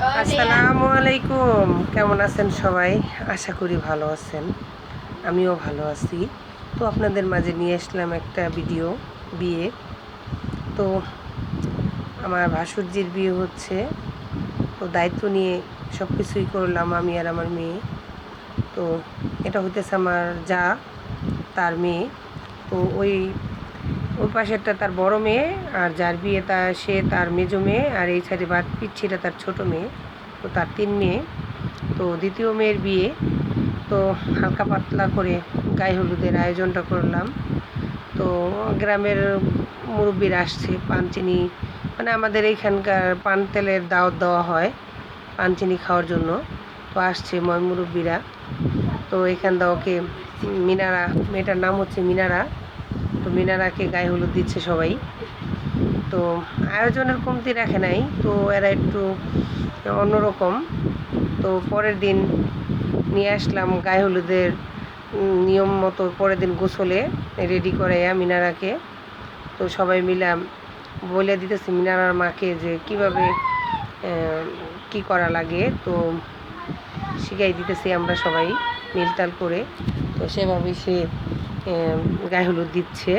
আসসালামু আলাইকুম। কেমন আছেন সবাই? আশা করি ভালো আছেন। আমিও ভালো আছি। তো আপনাদের মাঝে নিয়ে আসলাম একটা ভিডিও, বিয়ে। তো আমার ভাসুরজির বিয়ে হচ্ছে। তো দায়িত্ব নিয়ে সব কিছুই করলাম আমি আর আমার মেয়ে। তো এটা হইতেছে আমার যা, তার মেয়ে। তো ওই ওই পাশেরটা তার বড় মেয়ে, আর যার বিয়ে তা, সে তার মেজো মেয়ে, আর এই সাইডে বা পিচ্ছিটা তার ছোট মেয়ে, তো তার তিন মেয়ে। তো দ্বিতীয় মেয়ের বিয়ে, তো হালকা পাতলা করে গায়ে হলুদের আয়োজনটা করলাম। তো গ্রামের মুরব্বীরা আসছে, পান চিনি মানে আমাদের এইখানকার পান তেলের দাওয়াত দেওয়া হয়, পান চিনি খাওয়ার জন্য। তো আসছে ময় মুরব্বীরা। তো এখান দাওকে মিনারা, মেয়েটার নাম হচ্ছে মিনারা। তো মিনারাকে গায়ে হলুদ দিচ্ছে সবাই। তো আয়োজনের কমতি রাখে নাই, তো এরা একটু অন্যরকম। তো পরের দিন নিয়ে আসলাম গায়ে হলুদের নিয়ম মতো পরের দিন গোসলে রেডি করাইয়া মিনারাকে। তো সবাই মিলাম বলে দিতেছি মিনারার মাকে যে কীভাবে কি করা লাগে। তো শিখাই দিতেছি আমরা সবাই মিলতাল করে। তো সেভাবেই সে গায়ে হলুদ দিচ্ছে।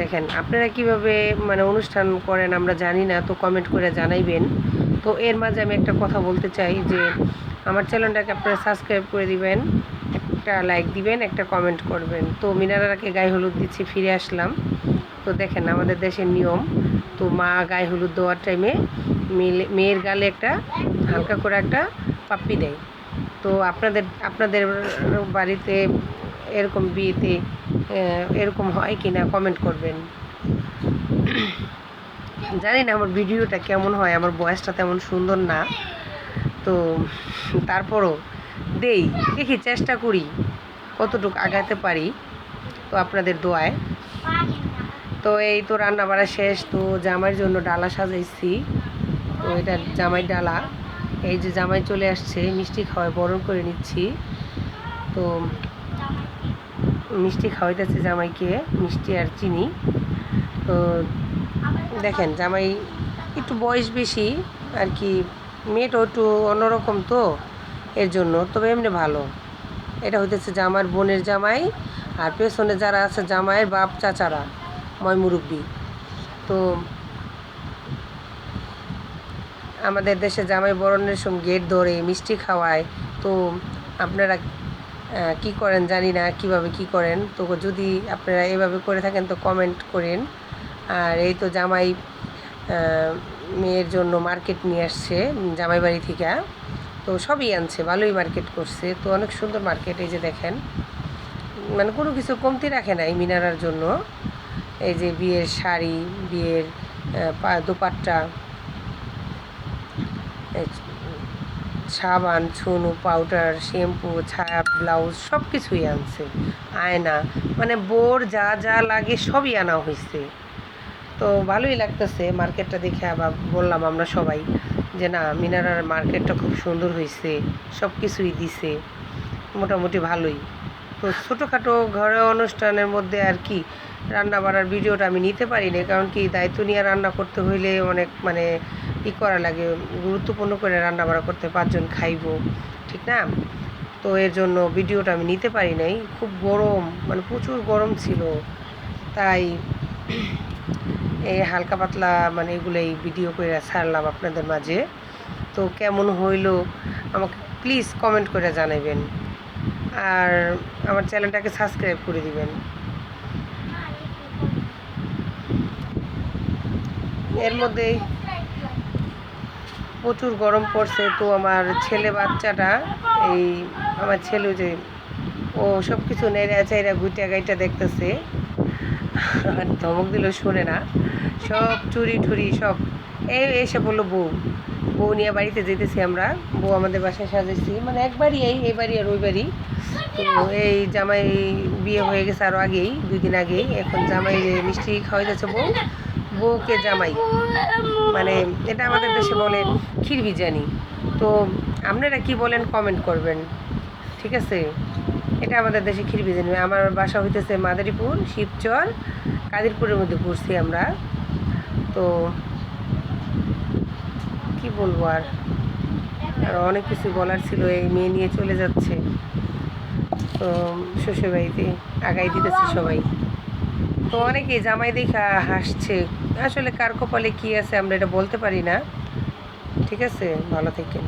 দেখেন, আপনারা কীভাবে মানে অনুষ্ঠান করেন আমরা জানি না, তো কমেন্ট করে জানাইবেন। তো এর মাঝে আমি একটা কথা বলতে চাই যে, আমার চ্যানেলটাকে আপনারা সাবস্ক্রাইব করে দিবেন, একটা লাইক দিবেন, একটা কমেন্ট করবেন। তো মিনারাকে গায়ে হলুদ দিচ্ছি, ফিরে আসলাম। তো দেখেন, আমাদের দেশের নিয়ম, তো মা গায়ে হলুদ দেওয়ার টাইমে মেয়ের গালে একটা হালকা করে একটা পাপ্পি দেয়। তো আপনাদের আপনাদের বাড়িতে এরকম বিয়েতে এরকম হয় কি না কমেন্ট করবেন। জানি না আমার ভিডিওটা কেমন হয়, আমার বয়সটা তেমন সুন্দর না। তো তারপরও দেই, দেখি চেষ্টা করি কতটুকু আগাতে পারি। তো আপনাদের দোয়ায়। তো এই তো রান্না বাড়া শেষ, তো জামাইয়ের জন্য ডালা সাজাইছি। তো এটা জামাই ডালা। এই যে জামাই চলে আসছে, মিষ্টি খাওয়ায় বরণ করে নিচ্ছি। তো মিষ্টি খাওয়াইতেছে জামাইকে, মিষ্টি আর চিনি। তো দেখেন, জামাই একটু বয়স বেশি, আর কি মেয়েটাও একটু অন্যরকম তো, এর জন্য, তবে এমনি ভালো। এটা হইতেছে জামার বোনের জামাই, আর পেছনে যারা আছে জামাইয়ের বাপ চাচারা ময় মুরব্বী। তো আমাদের দেশে জামাই বরণের সময় গেট ধরে মিষ্টি খাওয়ায়, তো আপনারা কি করেন জানি না কীভাবে কি করেন। তো যদি আপনারা এভাবে করে থাকেন তো কমেন্ট করেন। আর এই তো জামাই মেয়ের জন্য মার্কেট নিয়ে আসছে, জামাই বাড়ি থেকে। তো সবই আনছে, ভালোই মার্কেট করছে। তো অনেক সুন্দর মার্কেট এই যে দেখেন। মানে কোনো কিছু কমতি রাখে নাই মিনারার জন্য। এই যে বিয়ের শাড়ি, বিয়ের দোপাট্টা। এই সাবান, ছুনু, পাউডার, শ্যাম্পু, ছায়া, ব্লাউজ সব কিছুই আনছে। আয়না মানে বোর যা যা লাগে সবই আনা হয়েছে তো ভালোই লাগতেছে মার্কেটটা দেখে আবার বললাম আমরা সবাই যে না, মিনারার মার্কেটটা খুব সুন্দর হয়েছে সব কিছুই দিছে, মোটামুটি ভালোই। তো ছোটোখাটো ঘরে অনুষ্ঠানের মধ্যে আর কি রান্না বাড়ার ভিডিওটা আমি নিতে পারি না কারণ কি দায়িত্ব নিয়ে রান্না করতে হইলে অনেক মানে ই করা লাগে, গুরুত্বপূর্ণ করে রান্না বাড়া করতে পাঁচজন খাইবো, ঠিক না? তো এর জন্য ভিডিওটা আমি নিতে পারি নাই, খুব গরম মানে প্রচুর গরম ছিল, তাই এই হালকা পাতলা মানে এগুলোই ভিডিও করে ছাড়লাম আপনাদের মাঝে। তো কেমন হইল আমাকে প্লিজ কমেন্ট করে জানাবেন আর আমার চ্যানেলটাকে সাবস্ক্রাইব করে দিবেন। এর মধ্যেই প্রচুর গরম পড়ছে, তো আমার ছেলে বাচ্চাটা, এই আমার ছেলে যে, ও সব কিছু নেড়ে চাইরা গুইটা গাইটা দেখতেছে। আর ধমক দিল শোনে না। সব চুরি ঠুরি সব। এই এসে বলল বউ। বউ নিয়ে বাড়িতে যেতেছি আমরা। বউ আমাদের বাসায় সাজেছি মানে একবারই এই এই বাড়ি আর ওই বাড়ি তো এই জামাই বিয়ে হয়ে গেছে আরও আগেই, দুই দিন আগেই। এখন জামাই মিষ্টি খাওয়াই যাচ্ছে বউ। বউকে জামাই। মানে এটা আমাদের দেশে বলে ক্ষীর বিরিয়ানি তো আপনারা কি বলেন কমেন্ট করবেন। ঠিক আছে? এটা আমাদের দেশে ক্ষীর বিরিয়ানি আমার বাসা হইতেছে মাদারীপুর, শিবচর, কাদিরপুরের মধ্যে পড়ছি আমরা। তো কি বলব আর? আর অনেক কিছু বলার ছিল, এই মেয়ে নিয়ে চলে যাচ্ছে। তো শ্বশুরবাড়িতে আগাই দিতেছে সবাই। তো অনেকে জামাই দেখা হাসছে। আসলে কার কপালে কি আছে আমরা এটা বলতে পারি না। ঠিক আছে? ভালো থাকেন।